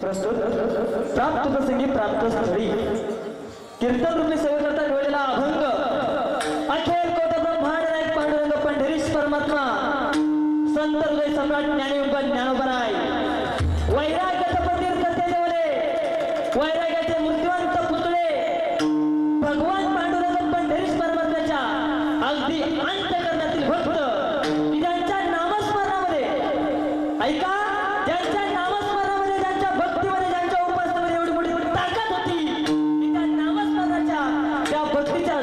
प्रस्तुत प्राप्त प्रसंगी प्राप्त स्थळी कीर्तन रूपी सेवे करता ठेवलेला अभंग. अखेर कोटाचा ब्रह्मांड नायक पांडुरंग पंढरीश परमात्मा. संत हृदय सम्राट ज्ञानीयुग ज्ञानोबराय. वैराग्याचं पतीर देवले वैराग्याचे त्या भक्तीच्या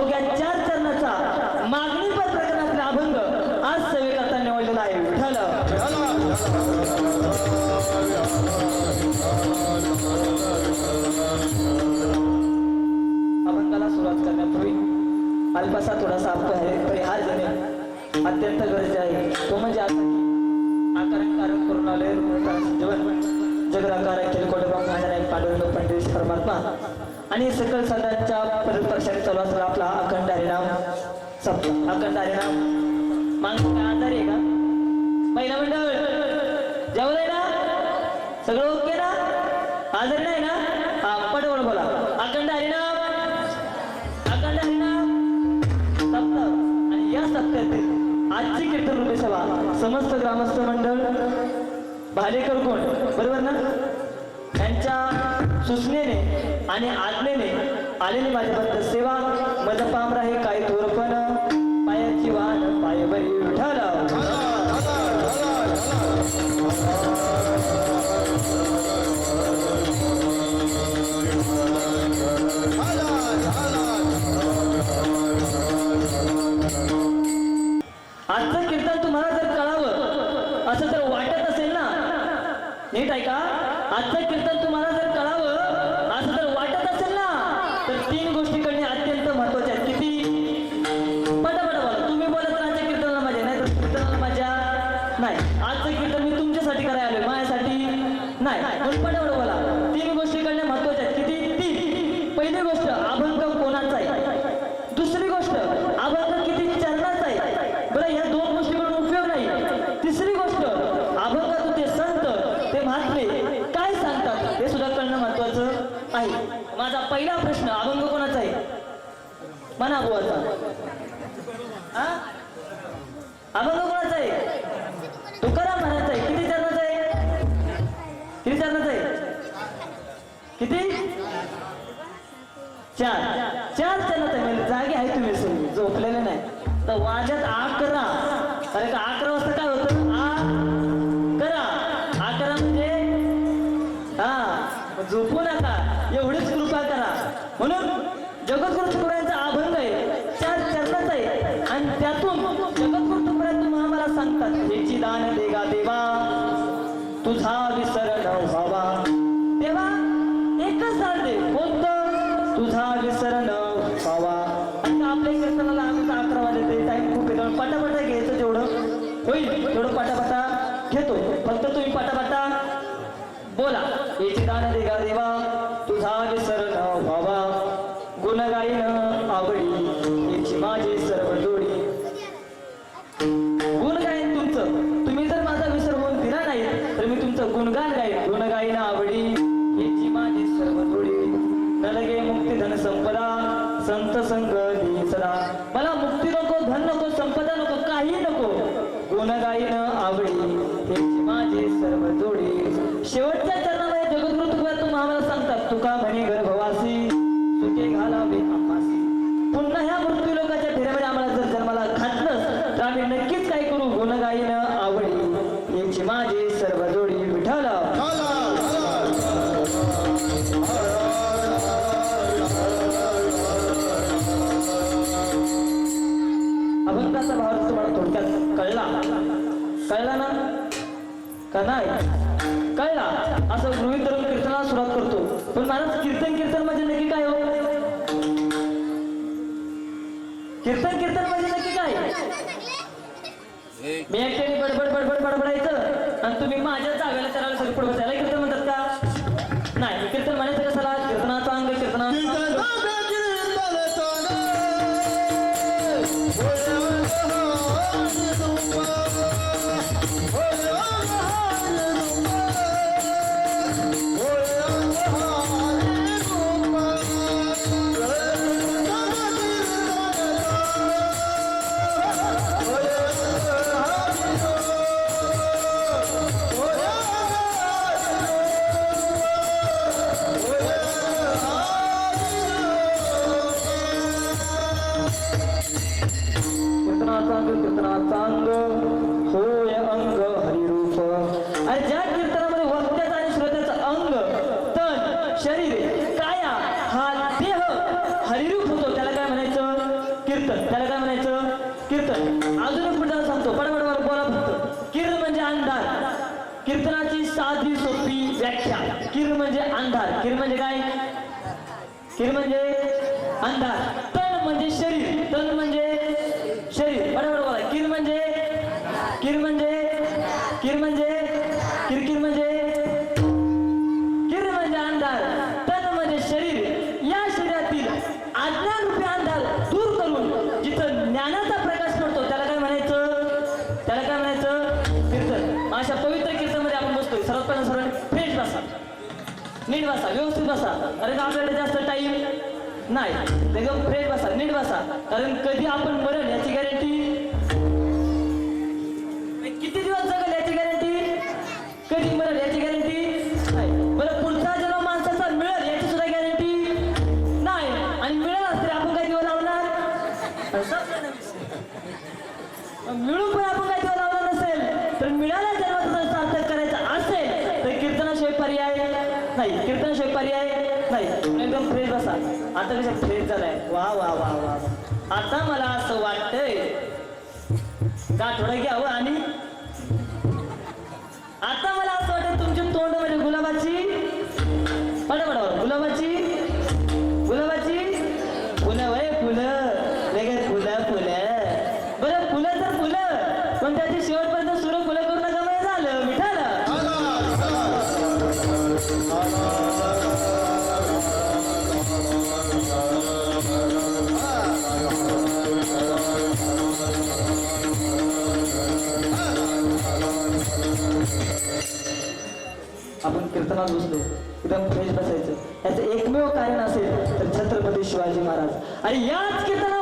अवघ्या चार चरणाचा मागणीपर प्रकरणातला अभंग आज सेवे निवडलेला आहे. विठ्ठल अभंगाला सुरुवात करण्यापूर्वी अल्पासा थोडासा अपरिहार परिहार देणे अत्यंत गरजे आहे. तो म्हणजे आता आकारण करून आले. जीवन जगदाकार किरकोट ब्रह्मांड पांडुरंग पंडित परमात्मा. आणि सकल संतांच्या परिपक्षाने चालू असला आपला अखंड हरिनाम संपला. अखंड हरिनाम माणसं काय आहे का? महिला मंडळ जेवलंय ना? सगळं ओके ना? आजारी नाही ना? हा पटवळ बोला. अखंड हरिनाम अखंड हरिनाम सप्ताह आणि या सप्ताहातील आजची कीर्तन रुपये सभा समस्त ग्रामस्थ मंडळ भालेकर कोण? बरोबर ना? त्यांच्या सुचनेने आणि आज्ञेने आलेली माझ्याबद्दल सेवा मज पामरा हे काही थोरपण पायाची वाहन पायबरी विठाला आजचं कीर्तन तुम्हाला जर कळावं असं जर वाटत असेल ना? नीट ऐका आजचं कीर्तन नाही म्हणून पटापट बोला तीन गोष्टी करणे महत्त्वाचे आहेत किती? तीन. पहिली गोष्ट अभंग कोणाचा आहे? दुसरी गोष्ट अभंग किती चरणाचा आहे? बरं या दोन गोष्टी करून उपयोग नाही. तिसरी गोष्ट अभंगातून ते संत ते महात्मे काय सांगतात? हे सुद्धा कळणं महत्वाचं आहे. माझा पहिला प्रश्न अभंग कोणाचा आहे? मना बुवाचा हा अभंग कोणाचा आहे? किती? चार. चार त्यांना म्हणजे तर जागे आहे तुम्ही सगळी. झोपलेले नाही. तर वाजत अकरा. अरे का अकरा वाजता काय होतं? करा अकरा म्हणजे? हा. झोपू नका. एवढीच कृपा करा. म्हणून जगद्गुरु तुकड्यांचा अभंग आहे. चार चरणाचा आहे. आणि त्यातून जगद्गुरु तुकड्या तुम्हाला आम्हाला सांगतात याची दान दे होईल. एवढं पाटापाटा घेतो. फक्त तुम्ही पाटापाटा बोला. याची दान देगा आवडी माझी सर्व जोडी विठाला. अभंगाचा भाव तुम्हाला थोडक्यात कळला. कळला ना? का नाही? कळला. असं गृहित धरून कीर्तनाला सुरुवात करतो. पण मला कीर्तन कीर्तन म्हणजे मी एकट्याने बडबड बडबड बडबडायचं आणि तुम्ही माझ्या जागेला त्याला सगळं पुढे बसायला कीर्तन म्हणतात का? नाही कीर्तन म्हणायचं कसाला कीर्तनाचा अंग. कीर्तना. सांग अंग कीर्तनाचा अंग होय अंग हरिरूप आणि ज्या कीर्तनामध्ये वक्त्याचं आणि श्रोत्याचं अंग तन शरीर काया हा देह हरिरूप होतो त्याला काय म्हणायचं कीर्तन त्याला काय म्हणायचं कीर्तन अजून पुढे सांगतो बडबड बोला फक्त कीर्तन म्हणजे अंधार कीर्तनाची साधी सोपी व्याख्या किर म्हणजे अंधार किर म्हणजे काय किर म्हणजे अंधार तन म्हणजे शरीर तन म्हणजे शरीर. बरोबर बोला किर म्हणजे? किर म्हणजे? किर म्हणजे? किरकिर म्हणजे? किर म्हणजे अंधार. तन म्हणजे शरीर. या शरीरातील अज्ञान रूपी अंधार दूर करून जिथं ज्ञानाचा प्रकाश पडतो त्याला काय म्हणायचं? त्याला काय म्हणायचं? कीर्तन. अशा पवित्र कीर्तनमध्ये आपण बसतोय. सर्वात पहिला सर्वांनी फ्रेश बसा. नीट बसा. व्यवस्थित बसा. अरे आपल्याला जास्त टाइम नाही. एकदम फ्रेश बसा नीट बसा. कारण कधी आपण मरण याची गॅरंटी किती दिवस जगल याची गॅरंटी कधी मरण याची गॅरंटी नाही कीर्तन कीर्तनाशिवाय पर्याय नाही. एकदम फ्रेश बसा. आता कशा फ्रेश झालाय. वा वा वा वा आता मला असं वाटतंय का थोडं घ्यावं आणि? आता मला असं वाटतं तुमची तोंड म्हणजे गुलाबाची बरोबर गुलाबाची गुलाबाची फुलं वय फुलं. वेगळे फुलं फुलं. बरं फुलं तर फुलं पण त्याची शेवट बसलो एकदम फ्रेश बसायचं. याचं एकमेव कारण असेल तर छत्रपती शिवाजी महाराज. आणि याच कीर्तनामध्ये